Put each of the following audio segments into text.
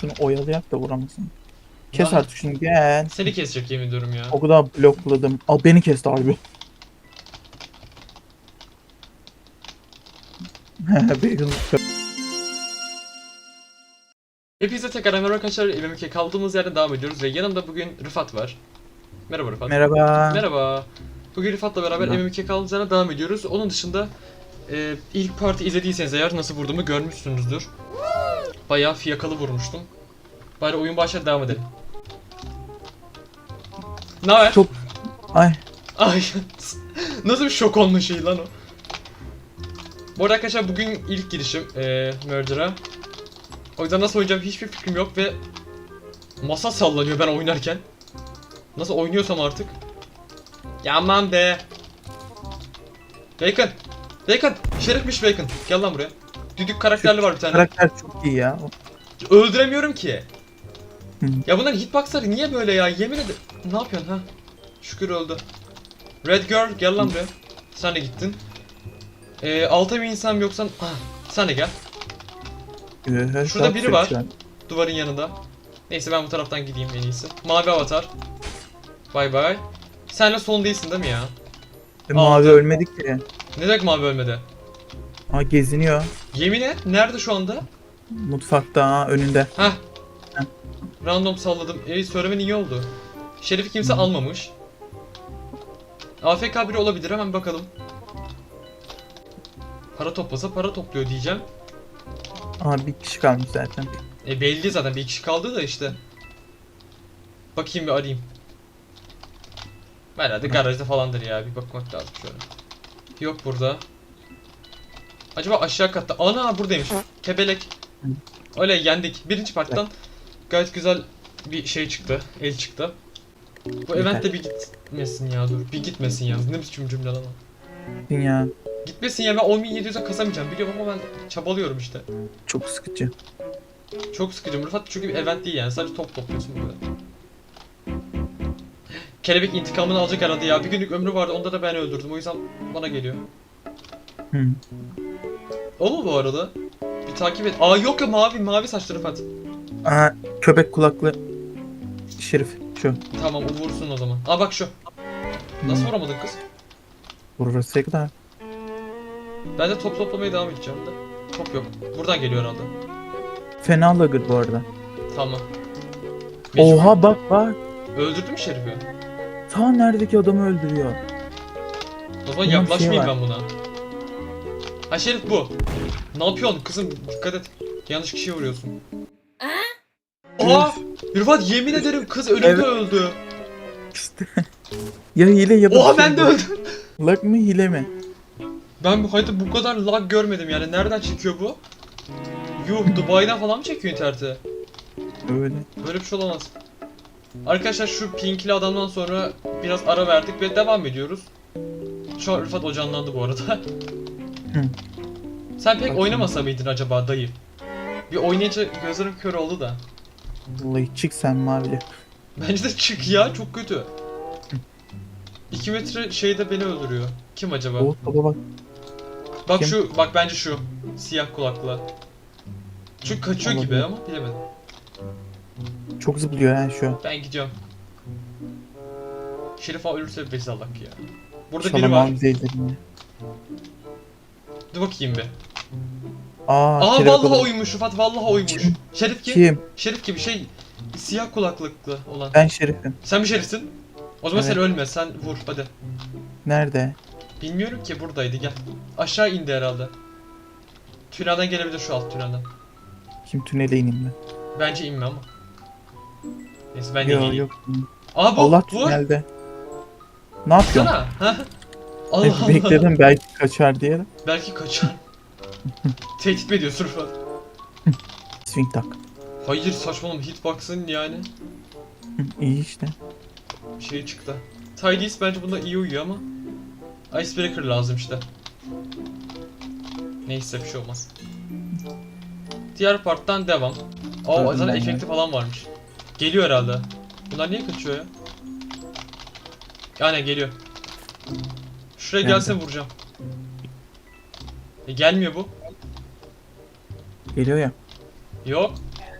Şunu oyalayak da vuramasın. Kes Lan. artık şunu gel. Seni kesecek yemin ediyorum ya. O kadar blokladım. Al beni kesti harbi. Bacon. Hepinize tekrar merhaba arkadaşlar. MMK kaldığımız yerden devam ediyoruz ve yanımda bugün Rıfat var. Merhaba Rıfat. Merhaba. Merhaba. Bugün Rıfat'la beraber Merhaba. MMK kaldığımız yerden devam ediyoruz. Onun dışında e, ilk parti izlediyseniz eğer nasıl vurduğumu görmüşsünüzdür. Bayağı fiyakalı vurmuştum. Bari oyun başlar devam edelim. Ne haber? Çok- Ay Ay nasıl bir şok olma şeyi lan o. Bu arada arkadaşlar bugün ilk girişim eee Murder'a. O yüzden nasıl oynayacağım hiçbir fikrim yok ve masa sallanıyor ben oynarken. Nasıl oynuyorsam artık. Ya aman be. Bacon. Bacon. Şerifmiş Bacon. Gel lan buraya. Düdük karakterli var bir tane. karakter çok iyi ya. Öldüremiyorum ki. Hı. ya bunların hitboxları niye böyle ya? Yemin ederim. Ne yapıyorsun ha? Şükür öldü. Red Girl gel lan buraya. Sen de gittin. Ee, alta bir insan yoksan... Ah, sen de gel. Ee, Şurada biri var. Duvarın yanında. Neyse ben bu taraftan gideyim en iyisi. Mavi avatar. Bay bay. Senle son değilsin değil mi ya? E, Mavi ölmedik ki. Ne demek mavi ölmedi? Aa geziniyor. Yemin et. Nerede şu anda? Mutfakta ha, önünde. Heh. Random salladım. E söylemen iyi oldu. Şerif'i kimse Hı. almamış. AFK biri olabilir hemen bakalım. Para toplasa para topluyor diyeceğim. Aa bir kişi kalmış zaten. E belli zaten bir kişi kaldı da işte. Bakayım bir arayayım. Herhalde garajda falandır ya bir bakmak lazım şöyle. Yok burada. Acaba aşağı katta. Ana buradaymış. Kebelek. Hı. Öyle yendik. Birinci parttan gayet güzel bir şey çıktı. El çıktı. Bu event de bir gitmesin ya dur. Bir gitmesin ya. Ne biçim cümle lan. Dünya Gitmesin ya ben 10.700'e kasamayacağım biliyorum ama ben çabalıyorum işte. çok sıkıcı. Çok sıkıcı. Rıfat çünkü bir event değil yani. Sadece top topluyorsun burada. Kelebek intikamını alacak herhalde ya. Bir günlük ömrü vardı. Onda da ben öldürdüm. O yüzden bana geliyor. Hı. O mu bu arada? Bir takip et. Aa yok ya mavi. Mavi saçlı Rıfat. Aa köpek kulaklı Şerif şu. Tamam o vursun o zaman. Aa bak şu. Nasıl Hı. vuramadın kız? Burası kadar. Ben de top toplamaya devam edeceğim de. Top yok. Buradan geliyor herhalde. Fena lagır bu arada. Tamam. Mecbur. Oha bak bak. Öldürdün mü Şerif'i? Ta neredeki adamı öldürüyor. O zaman yaklaşmayayım şeyi ben buna. Ha Şerif bu. Ne yapıyorsun kızım? Dikkat et. Yanlış kişiye vuruyorsun. Aa! Rıfat yemin ederim kız önümde Evet. öldü. İşte. ya hile ya da Oha bir ben şey de öldüm. Lag mı hile mi? Ben bu hayatta bu kadar lag görmedim yani. Nereden çekiyor bu? Yuh Dubai'den falan mı çekiyor interneti? Öyle. Böyle bir şey olamaz. Arkadaşlar şu pinkli adamdan sonra biraz ara verdik ve devam ediyoruz. Şu an Rıfat o canlandı bu arada. Sen pek oynamasa mıydın acaba dayı? Bir oynayınca gözlerim kör oldu da. Vallahi çık sen mavili. Bence de çık ya çok kötü. 2 metre şeyde beni öldürüyor. Kim acaba? O baba bak. Bak kim? şu, bak bence şu. Siyah kulaklı. Çünkü kaçıyor gibi Olabilir. ama bilemedim. Çok zıplıyor ha şu. Ben gidiyorum. Şerif ağa ölürse bezalak ya. Burada biri var. mavi. Dur bakayım bir. Aa, Aa vallahi adam- oymuş Rıfat vallahi oymuş. Kim? Şerif kim? Kim? Şerif gibi şey siyah kulaklıklı olan. Ben Şerif'im. Sen bir şerifsin. O zaman Evet. sen ölme sen vur hadi. Nerede? Bilmiyorum ki buradaydı gel. Aşağı indi herhalde. Tünelden gelebilir şu alt tünelden. Kim tünele ineyim ben? Bence inme ama. Neyse ben de Yok geleyim. yok. Aa bu Allah bu. tünelde. Ne yapıyorsun? Ha? Allah Hep Allah. bekledim belki kaçar diye. de. Belki kaçar. Tehdit mi ediyorsun Rıfat? Swing tak. Hayır saçmalama hitbox'ın yani İyi işte. bir şey çıktı. Tidys bence bunda iyi uyuyor ama Icebreaker lazım işte. Neyse bir şey olmaz. Diğer parttan devam. Aa Gördüm zaten ben efekti falan varmış. Geliyor herhalde. Bunlar niye kaçıyor ya? Yani geliyor. Şuraya Nerede? gelse vuracağım. E, gelmiyor bu. Geliyor ya. Yok.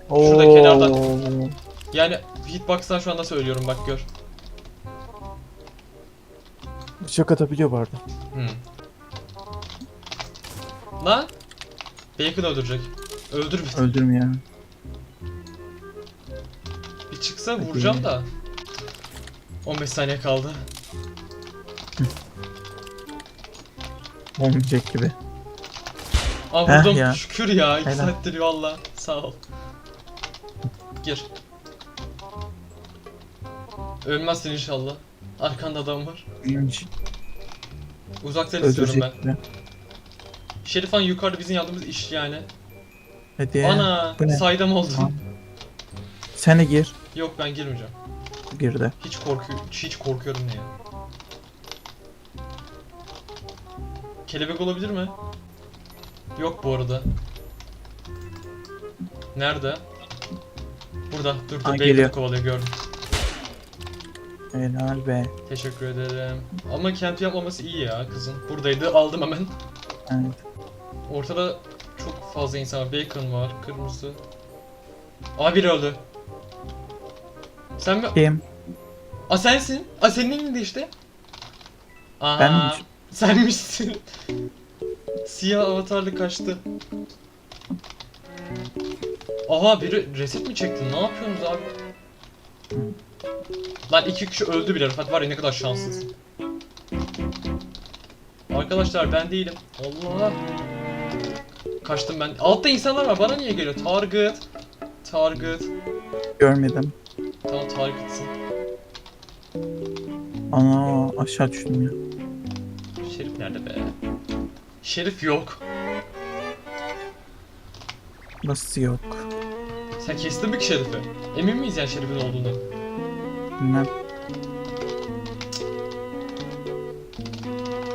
Şurada kenarda. Oo. Yani hitbox'tan şu an nasıl ölüyorum bak gör. Bıçak atabiliyor bu arada. Hmm. Lan. Bacon öldürecek. Öldür bir. Öldürüm ya. Bir çıksa vuracağım da. 15 saniye kaldı. Olmayacak gibi. Aa Heh ya. Şükür ya. 2 Helal. saattir valla. Sağ ol. Gir. Ölmezsin inşallah. Arkanda adam var. İyiymiş. Uzaktan istiyorum ben. Öldürecek gibi. Şerif Han yukarıda bizim yaptığımız iş yani. Hadi. Ana bu ne? saydam oldu. Tamam. Sen de gir. Yok ben girmeyeceğim. Gir de. Hiç korkuyorum, hiç korkuyorum ne ya. Kelebek olabilir mi? Yok bu arada. Nerede? Burada. Dur dur Ha, Bacon'ı geliyor. kovalıyor gördüm. Helal be. Teşekkür ederim. Ama camp yapmaması iyi ya kızın. Buradaydı aldım hemen. Evet. Ortada çok fazla insan var. Bacon var, kırmızı. Aa biri öldü. Sen mi? Kim? Aa sensin. Aa senin elinde işte. Aha. Ben miymişim? Senmişsin. Siyah avatarlı kaçtı. Aha biri reset mi çekti? Ne yapıyorsunuz abi? Lan iki kişi öldü bile. Rıfat var ya ne kadar şanssız. Arkadaşlar ben değilim. Allah. Kaçtım ben. Altta insanlar var. Bana niye geliyor? Target. Target. Görmedim. Tamam target'sın. Ana aşağı düştüm ya. Nerede be? Şerif yok. Nasıl yok? Sen kestin mi ki Şerif'i? Emin miyiz yani Şerif'in olduğunu? Bilmem.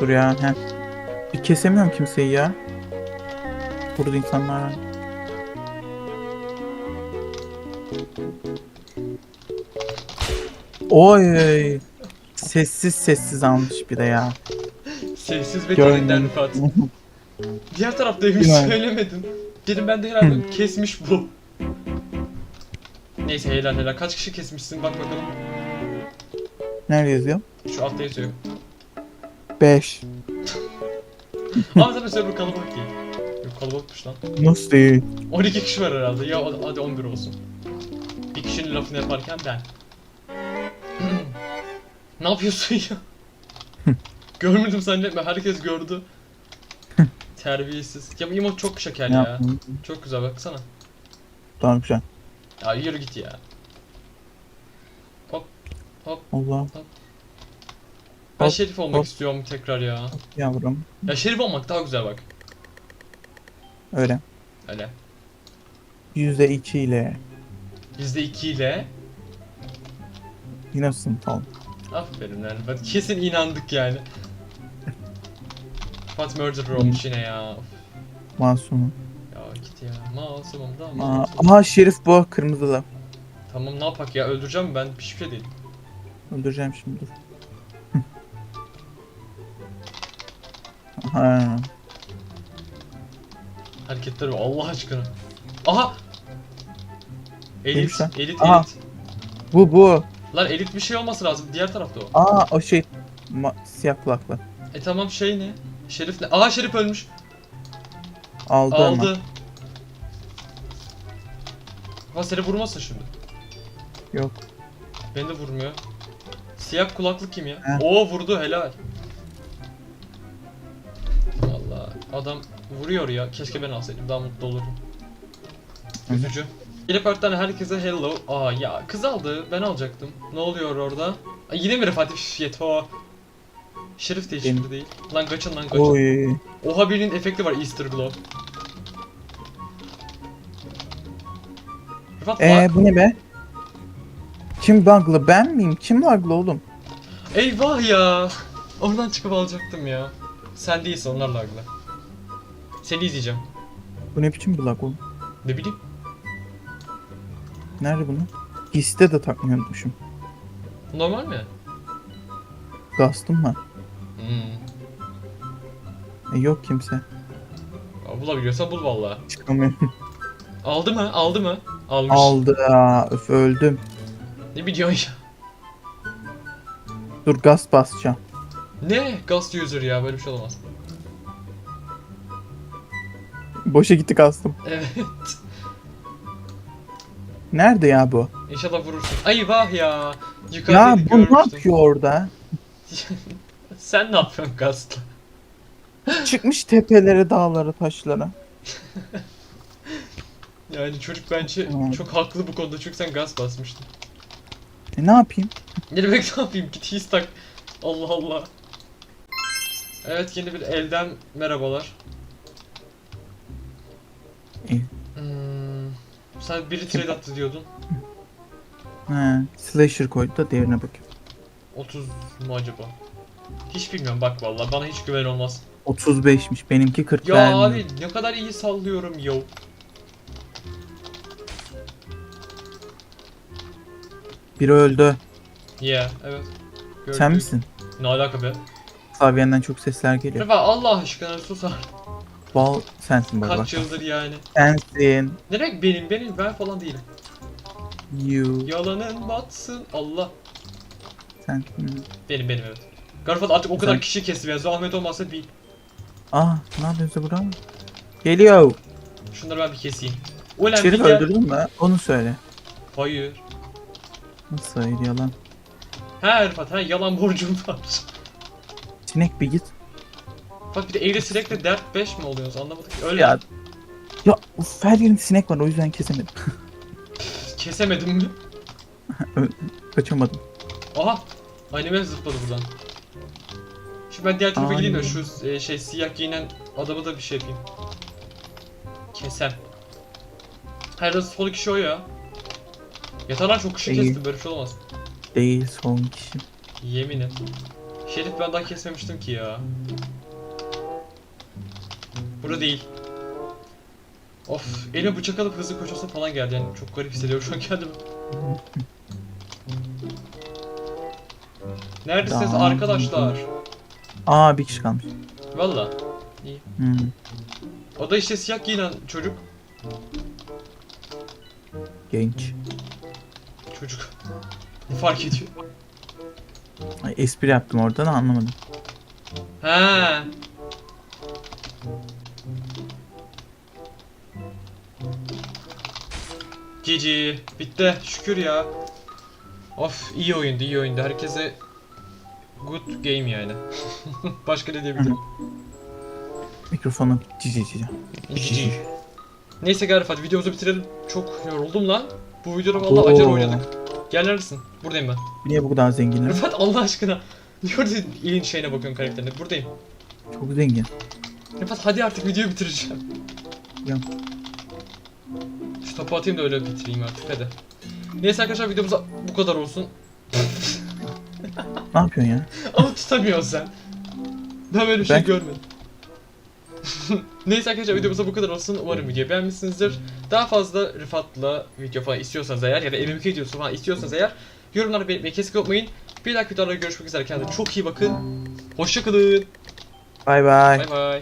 Dur ya. He. Bir kesemiyorum kimseyi ya. Burada insanlar var. Oy. Sessiz sessiz almış bir de ya. Sessiz ve derinden. Rıfat. Diğer taraftaymış Bilmem. söylemedin. Dedim ben de herhalde kesmiş bu. Neyse helal helal. Kaç kişi kesmişsin bak bakalım. Nerede yazıyor? Şu altta yazıyor. 5. Ama zaten server kalabalık değil. Yok kalabalıkmış lan. Nasıl değil? 12 kişi var herhalde. Ya hadi 11 olsun. Bir kişinin lafını yaparken ben. ne yapıyorsun ya? Görmedim zannetme. Herkes gördü. Terbiyesiz. Ya bu emote çok şeker Ne ya. yaptın? Çok güzel baksana. Tamam güzel. Ya yürü git ya. Allah Ben Hop, şerif olmak hop. istiyorum tekrar ya. yavrum. Ya şerif olmak daha güzel bak. Öyle. Öyle. %2 ile %2 ile. yine sınıf aldım. Aferin. Bak kesin inandık yani. Fat murderer olmuş yine ya. Of, Masumum. Ya git ya. Masumum da masumum. aha şerif bu kırmızılı. Tamam ne yapak ya öldüreceğim ben hiçbir şey değil. Öldüreceğim şimdi dur. Aha. Hareketler var Allah aşkına. Aha! Elit, lan? elit, Aha. elit. Bu bu. Lan elit bir şey olması lazım. Diğer tarafta o. Aa o şey ma- siyah kulaklı. E tamam şey ne? Şerif ne? Aha Şerif ölmüş. Aldı, ama. Aldı. Ha seni vurmasın şimdi. Yok. Beni de vurmuyor. Siyah kulaklı kim ya? He. Oo vurdu helal. Valla adam vuruyor ya. Keşke ben alsaydım daha mutlu hı. Üzücü. Teleport'tan herkese hello. Aa ya kız aldı. Ben alacaktım. Ne oluyor orada? Aa, yine mi? Üf, Yeto. Şerif de hiçbiri Benim. değil. Lan kaçın lan kaçın. Oy. Oha birinin efekti var Easter Glow. Rıfat Ee bak. bu ne be? Kim bug'lı? Ben miyim? Kim bug'lı oğlum? Eyvah ya. Oradan çıkıp alacaktım ya. Sen değilsin onlarla agla. Seni izleyeceğim. Bu ne biçim bug oğlum? Ne bileyim. Nerede bunu? Histe de takmayı unutmuşum. Normal mi? Gastım mı? Hmm. E, yok kimse. Ya bulabiliyorsan bul valla. Çıkamıyorum. Aldı mı? Aldı mı? Almış. Aldı ya. Öf öldüm. Ne biliyorsun ya? Dur gaz basacağım. Ne? Ghost user ya böyle bir şey olamaz. Boşa gitti kastım. Evet. Nerede ya bu? İnşallah vurursun. Ay vah ya. Yukarıda Ya bu ne yapıyor orada? Sen ne yapıyorsun Ghost'la? Çıkmış tepelere, dağlara, taşlara. Yani çocuk bence Tamam. çok haklı bu konuda çünkü sen gaz basmıştın. E ne yapayım? Ne demek ne yapayım git his tak. Allah Allah. Evet yeni bir elden merhabalar. İyi. Hmm, sen biri trade attı diyordun. He, slasher koydu da değerine bakayım. 30 mu acaba? Hiç bilmiyorum bak vallahi bana hiç güven olmaz. 35'miş. Benimki 40 Ya vermiyor. abi ne kadar iyi sallıyorum yo. Biri öldü. Yeah evet. Gördük. Sen misin? Ne alaka be? Savyenden çok sesler geliyor. Refa Allah aşkına sus artık. Bal sensin bak. Kaç yıldır yani. Sensin. Ne demek benim benim ben falan değilim. You. Yalanın batsın Allah. Sensin. Benim benim evet. Garfat artık o kadar Sen- kişi kesti ya. Zahmet olmazsa bir. Ah ne yapıyorsun bravo. Geliyor. Şunları ben bir keseyim. Ulan bir Şerif öldürdün mü? Onu söyle. Hayır. Nasıl hayır yalan. Ha Rıfat ha yalan borcum var. Sinek bir git. Bak bir de eğri sinekle dert 5 mi oluyoruz anlamadık. Öyle Ya. Ya uf, her yerimde sinek var o yüzden kesemedim. kesemedim mi? Kaçamadım. Aha. Anime zıpladı buradan. Şimdi ben diğer tarafa gideyim de şu e, şey siyah giyinen adamı da bir şey yapayım. Kesem. Her sol kişi o ya. Yeter lan çok kişi İyi. kestim böyle bir şey olmaz. Değil son kişi. Yemin et. Şerif ben daha kesmemiştim ki ya. Burada değil. Of, elime bıçak alıp hızlı koşası falan geldi yani çok garip hissediyorum şu an kendimi. Neredesiniz Tamam. arkadaşlar? Aa bir kişi kalmış. Valla. Hmm. O da işte siyah giyinen çocuk. Genç. Çocuk. Ne fark ediyor? Ay, espri yaptım orada da anlamadım. He. Cici. Bitti. Şükür ya. Of iyi oyundu iyi oyundu. Herkese good game yani. Başka ne diyebilirim? Mikrofonu cici cici. Cici. Neyse gel hadi videomuzu bitirelim. Çok yoruldum lan. Bu videoda vallahi acar oynadık. Gel neredesin? Buradayım ben. Niye bu kadar zenginler? Rıfat Allah aşkına. Orada ilin şeyine bakıyorsun karakterine? Buradayım. Çok zengin. Rıfat hadi artık videoyu bitireceğim. Ya. Şu topu atayım da öyle bitireyim artık hadi. Neyse arkadaşlar videomuz bu kadar olsun. Ne yapıyorsun ya? Ama tutamıyorsun sen. Ben böyle bir şey Ben- görmedim. Neyse arkadaşlar videomuz bu kadar olsun. Umarım videoyu beğenmişsinizdir. Daha fazla Rıfat'la video falan istiyorsanız eğer ya da MMK videosu falan istiyorsanız eğer yorumlarda belirtmeyi kesin unutmayın. Bir dahaki videoda görüşmek üzere. Kendinize çok iyi bakın. Hoşçakalın. Bay bay. Bay bay.